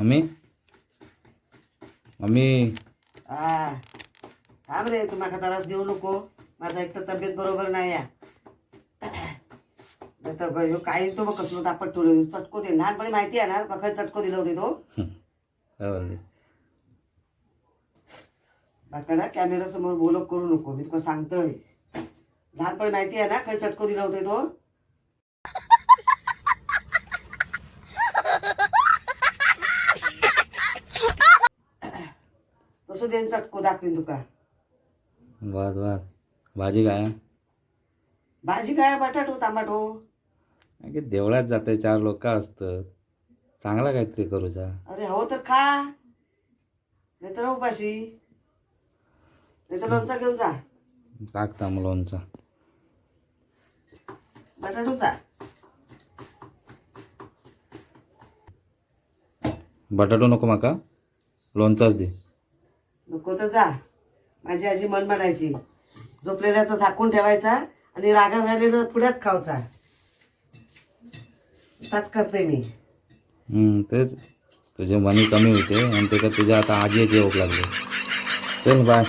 Mummy? Mummy? थांब रे तू माका त्रास देऊ नको. माझा एक तर तब्येत बरोबर नाही या काही तो बघ कसलो तापट ठेवलं चटको दे. लहानपणी माहिती आहे ना का खंय चटको दिलं होते तो? काय बोलते बाकडा कॅमेरा समोर बोलक करू नको. मी तुका सांगतोय. लहानपणी माहिती आहे ना खंय चटको दिलं होते तो? तसं देन चटको दाखवीन तुका वाद वाद. भाजी काय? भाजी काय? बटाटो टमाटो. देवळात जाते चार लोक असतात. चांगला काहीतरी करूचा अरे हो तर खा. नाही तर उपाशी. नाही तर लोणचा घेऊन जा. टाकता मग लोणचा. बटाटोचा बटाटो नको माका. लोणचाच दे. नको तर जा. माझी आजी मन म्हणायची झोपलेल्याचा झाकून ठेवायचा आणि रागा राहिलेलं पुढ्याच खावचा ताच करते मी. हम्म, तेच. तुझे मनी कमी होते आणि त्याच्यात तुझ्या आता आजी झोप लागले. चल बाय